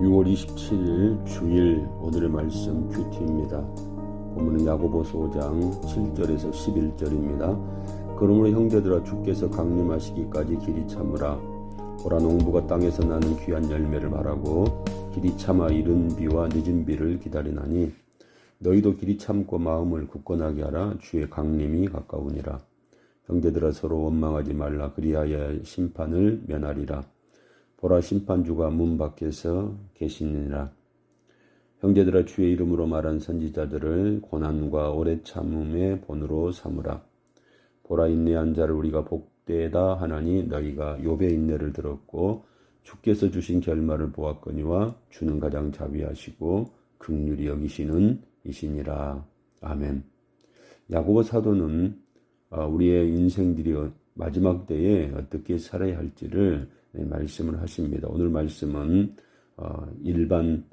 6월 27일 주일 오늘의 말씀 큐티입니다. 본문은 야고보서 5장 7절에서 11절입니다. 그러므로 형제들아 주께서 강림하시기까지 길이 참으라. 보라 농부가 땅에서 나는 귀한 열매를 바라고 길이 참아 이른 비와 늦은 비를 기다리나니 너희도 길이 참고 마음을 굳건하게 하라 주의 강림이 가까우니라. 형제들아 서로 원망하지 말라 그리하여 심판을 면하리라. 보라 심판주가 문 밖에서 계시니라. 형제들아 주의 이름으로 말한 선지자들을 고난과 오래 참음의 본으로 삼으라. 보라 인내한 자를 우리가 복되다 하나니 너희가 욥의 인내를 들었고 주께서 주신 결말을 보았거니와 주는 가장 자비하시고 극률이 여기시는 이시니라. 아멘. 야고보 사도는 어, 우리의 인생들이 마지막 때에 어떻게 살아야 할지를 말씀을 하십니다. 오늘 말씀은 어, 일반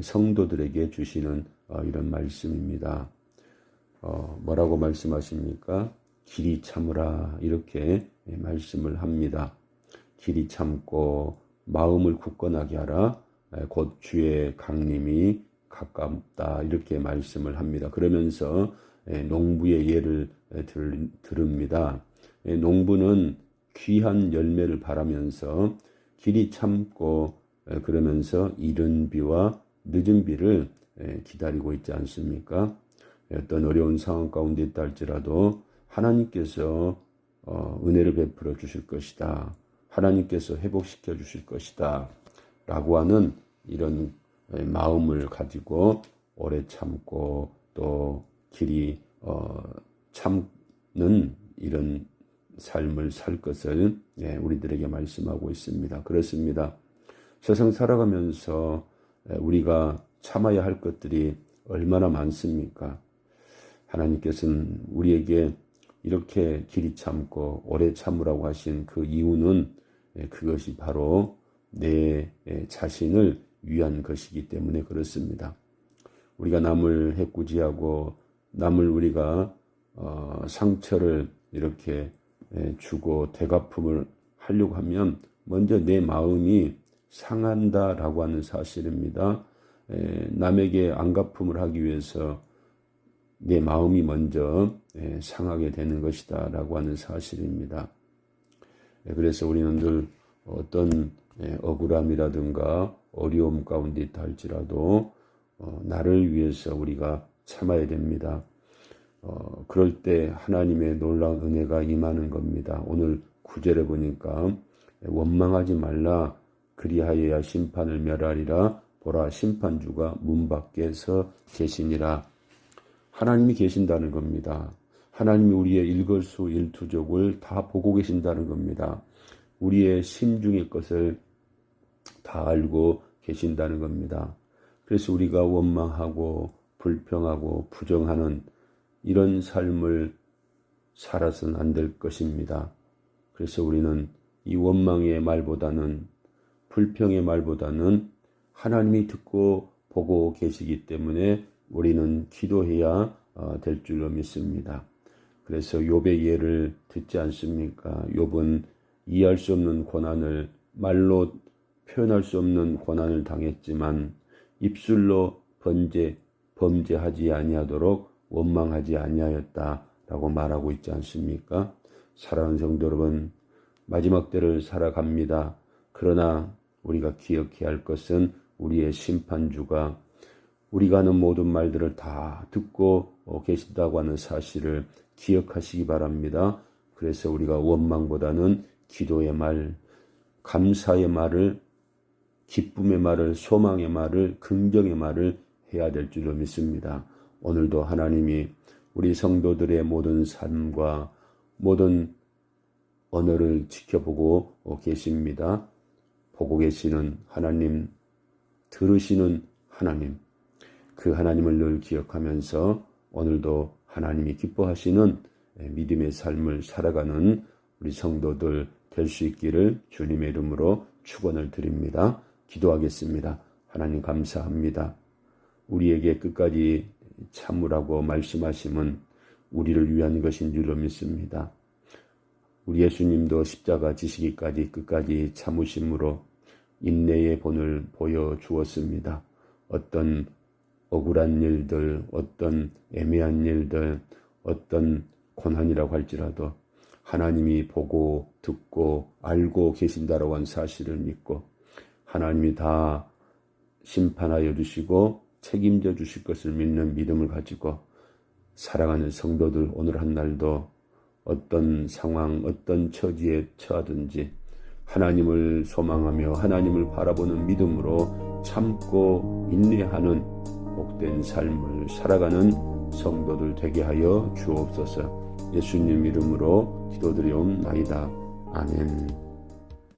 성도들에게 주시는 어, 이런 말씀입니다. 뭐라고 말씀하십니까? 길이 참으라 이렇게 말씀을 합니다. 길이 참고 마음을 굳건하게 하라 곧 주의 강림이 가깝다 이렇게 말씀을 합니다. 그러면서 농부의 예를 들 읍니다. 농부는 귀한 열매를 바라면서 길이 참고 그러면서 이른 비와 늦은 비를 기다리고 있지 않습니까? 어떤 어려운 상황 가운데 있다 할지라도 하나님께서 어, 은혜를 베풀어 주실 것이다. 하나님께서 회복시켜 주실 것이다. 라고 하는 이런 마음을 가지고 오래 참고 또 길이 어, 참는 이런 삶을 살 것을 예, 우리들에게 말씀하고 있습니다. 그렇습니다. 세상 살아가면서 우리가 참아야 할 것들이 얼마나 많습니까? 하나님께서는 우리에게 이렇게 길이 참고 오래 참으라고 하신 그 이유는 그것이 바로 내 자신을 위한 것이기 때문에 그렇습니다. 우리가 남을 해꾸지하고 남을 우리가 어, 상처를 이렇게 주고 대가품을 하려고 하면 먼저 내 마음이 상한다라고 하는 사실입니다. 남에게 안갚음을 하기 위해서 내 마음이 먼저 상하게 되는 것이다 라고 하는 사실입니다. 그래서 우리는 늘 어떤 억울함이라든가 어려움 가운데 있다 할지라도 어, 나를 위해서 우리가 참아야 됩니다. 어, 그럴 때 하나님의 놀라운 은혜가 임하는 겁니다. 오늘 구절에 보니까 원망하지 말라 그리하여야 심판을 멸하리라 보라 심판주가 문 밖에서 계시니라 하나님이 계신다는 겁니다. 하나님이 우리의 일거수 일투족을 다 보고 계신다는 겁니다. 우리의 심중의 것을 다 알고 계신다는 겁니다. 그래서 우리가 원망하고 불평하고 부정하는 이런 삶을 살아서는 안 될 것입니다. 그래서 우리는 이 원망의 말보다는 불평의 말보다는 하나님이 듣고 보고 계시기 때문에 우리는 기도해야 어, 될 줄로 믿습니다. 그래서 욥의 예를 듣지 않습니까? 욥은 이해할 수 없는 고난을 말로 표현할 수 없는 고난을 당했지만 입술로 번제 범죄하지 아니하도록 원망하지 아니하였다라고 말하고 있지 않습니까? 사랑하는 성도 여러분, 마지막 때를 살아갑니다. 그러나 우리가 기억해야 할 것은 우리의 심판주가 우리가 하는 모든 말들을 다 듣고 계신다고 하는 사실을 기억하시기 바랍니다. 그래서 우리가 원망보다는 기도의 말, 감사의 말을, 기쁨의 말을, 소망의 말을, 긍정의 말을 해야 될 줄로 믿습니다. 오늘도 하나님이 우리 성도들의 모든 삶과 모든 언어를 지켜보고 계십니다. 보고 계시는 하나님, 들으시는 하나님, 그 하나님을 늘 기억하면서 오늘도 하나님이 기뻐하시는 믿음의 삶을 살아가는 우리 성도들 될 수 있기를 주님의 이름으로 축원을 드립니다. 기도하겠습니다. 하나님 감사합니다. 우리에게 끝까지 참으라고 말씀하심은 우리를 위한 것인 줄로 믿습니다. 우리 예수님도 십자가 지시기까지 끝까지 참으심으로 인내의 본을 보여주었습니다. 어떤 억울한 일들, 어떤 애매한 일들, 어떤 고난이라고 할지라도 하나님이 보고 듣고 알고 계신다라고 하는 사실을 믿고 하나님이 다 심판하여 주시고 책임져 주실 것을 믿는 믿음을 가지고 살아가는 성도들 오늘 한 날도 어떤 상황, 어떤 처지에 처하든지 하나님을 소망하며 하나님을 바라보는 믿음으로 참고 인내하는 복된 삶을 살아가는 성도들 되게 하여 주옵소서. 예수님 이름으로 기도드리옵나이다. 아멘.